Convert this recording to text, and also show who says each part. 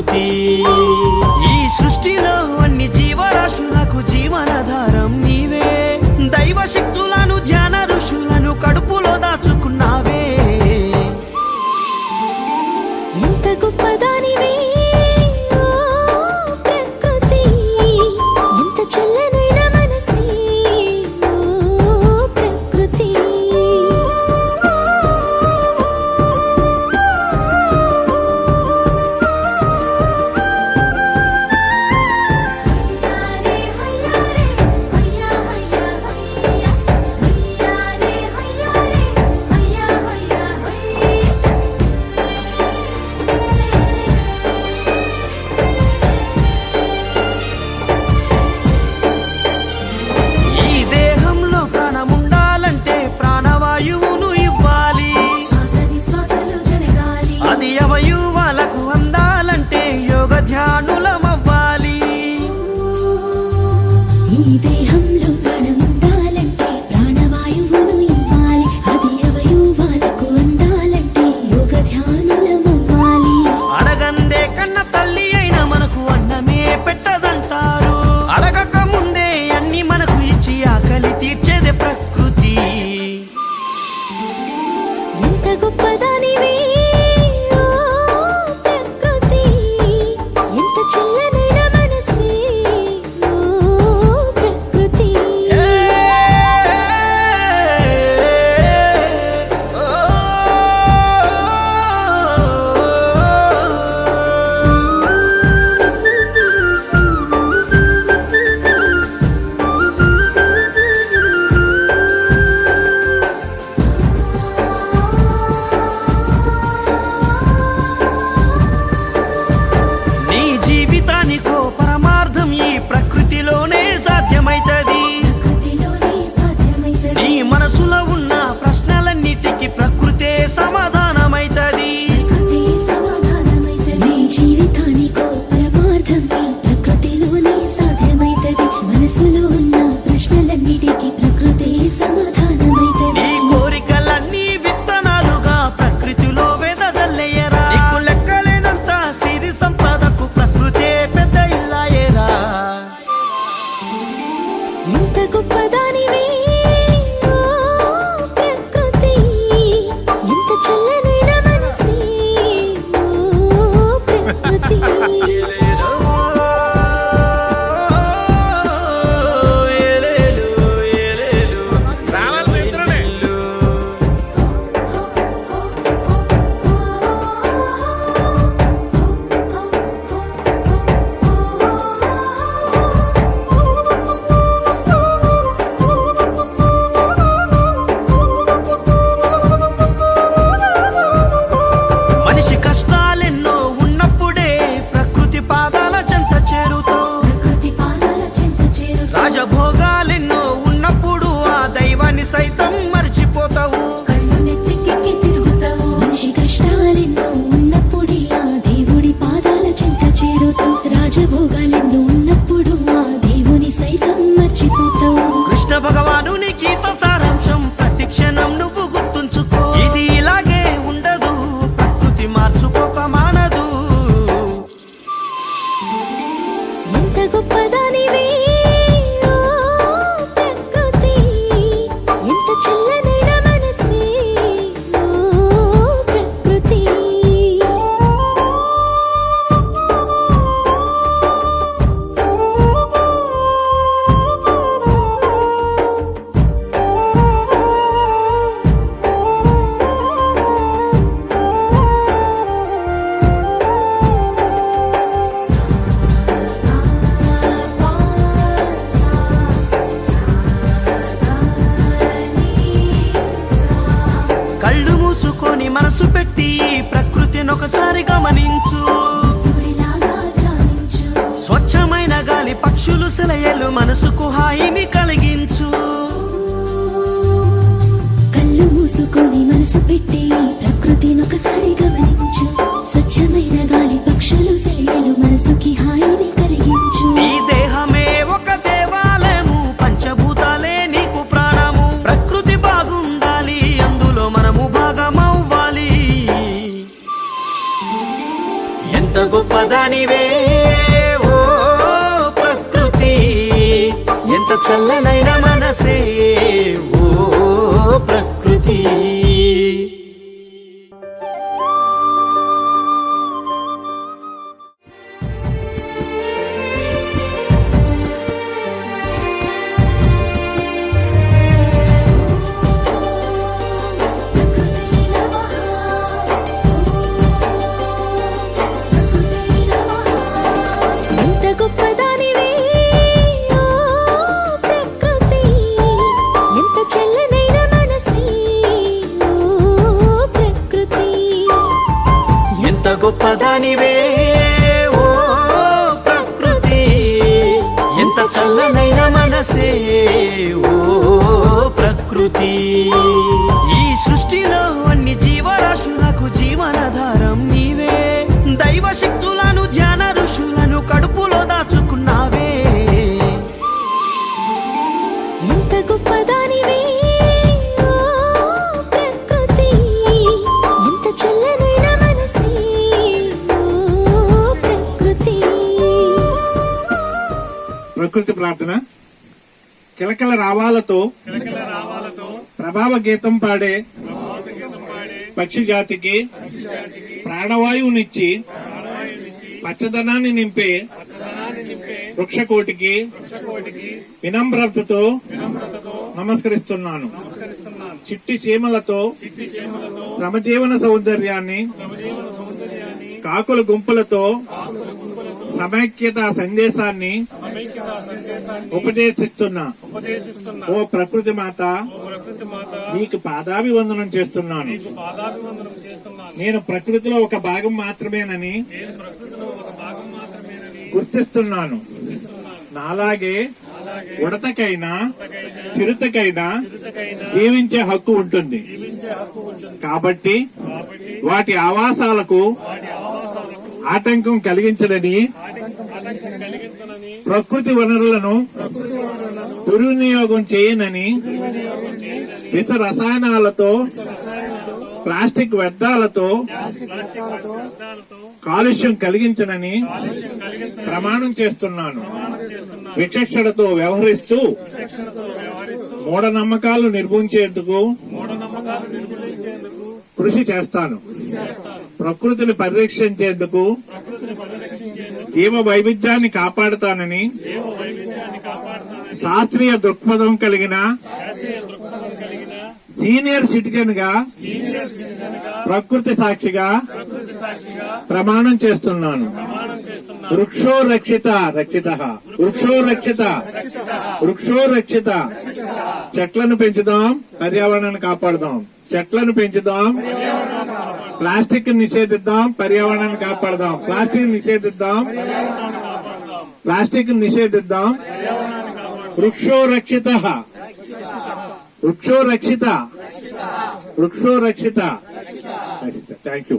Speaker 1: ಸ್ತುತಿ
Speaker 2: 배고프다 ఇంత గొప్పదా? ఒకసారి గమనించు. స్వచ్ఛమైన గాలి పక్షులు సెలయలు మనసుకు హాయిని కలిగించు.
Speaker 1: కళ్ళు మూసుకొని మనసు పెట్టి ప్రకృతిని ఒకసారి గమనించు.
Speaker 2: స్వచ్ఛ గొప్పదానివే ఓ ప్రకృతి. ఎంత చల్లనైన మనసే ఓ ప్రకృతి.
Speaker 1: చల్లనైన మనసే ఓ ప్రకృతి.
Speaker 2: ఈ సృష్టిలో అన్ని జీవరాశులకు జీవనాధారం నీవే. దైవ శక్తులను ధ్యాన ఋషులను కడుపులో దాచుకున్నావే.
Speaker 1: ప్రకృతి
Speaker 3: ప్రార్థన. కిలకిల రావాలతో ప్రభావ గీతం పాడే పక్షి జాతికి ప్రాణవాయువునిచ్చి పచ్చదనాన్ని నింపే వృక్షకోటికి వినమ్రతతో నమస్కరిస్తున్నాను. చిట్టి చీమలతో శ్రమజీవన సౌందర్యాన్ని కాకుల గుంపులతో సమైక్యత సందేశాన్ని ఉపదేశిస్తున్నా. ఓ ప్రకృతి మాత నీకు పాదాభివందనం చేస్తున్నాను. నేను ప్రకృతిలో ఒక భాగం మాత్రమేనని గుర్తిస్తున్నాను. నాలాగే ఉడతకైనా చిరుతకైనా జీవించే హక్కు ఉంటుంది. కాబట్టి వాటి ఆవాసాలకు ఆటంకం కలిగించడని ప్రకృతి వనరులను దుర్వినియోగం చేయనని విష రసాయనాలతో ప్లాస్టిక్ వ్యర్థాలతో కాలుష్యం కలిగించనని ప్రమాణం చేస్తున్నాను. విచక్షణతో వ్యవహరిస్తూ మూఢనమ్మకాలు నిర్మించేందుకు కృషి చేస్తాను. ప్రకృతిని పరిరక్షించేందుకు జీవ వైవిధ్యాన్ని కాపాడుతానని శాస్త్రీయ దృక్పథం కలిగిన సీనియర్ సిటిజన్గా ప్రకృతి సాక్షిగా ప్రమాణం చేస్తున్నాను. వృక్షో రక్షిత రక్షిత వృక్షో రక్షిత వృక్షో రక్షిత. చెట్లను పెంచుదాం పర్యావరణాన్ని కాపాడుదాం. చెట్లను పెంచుదాం ప్లాస్టిక్ నిషేధిద్దాం పర్యావరణాన్ని కాపాడదాం. ప్లాస్టిక్ నిషేధిద్దాం ప్లాస్టిక్ నిషేధిద్దాం. వృక్షో రక్షిత. వృక్షో రక్షిత. వృక్షో రక్షిత. Thank you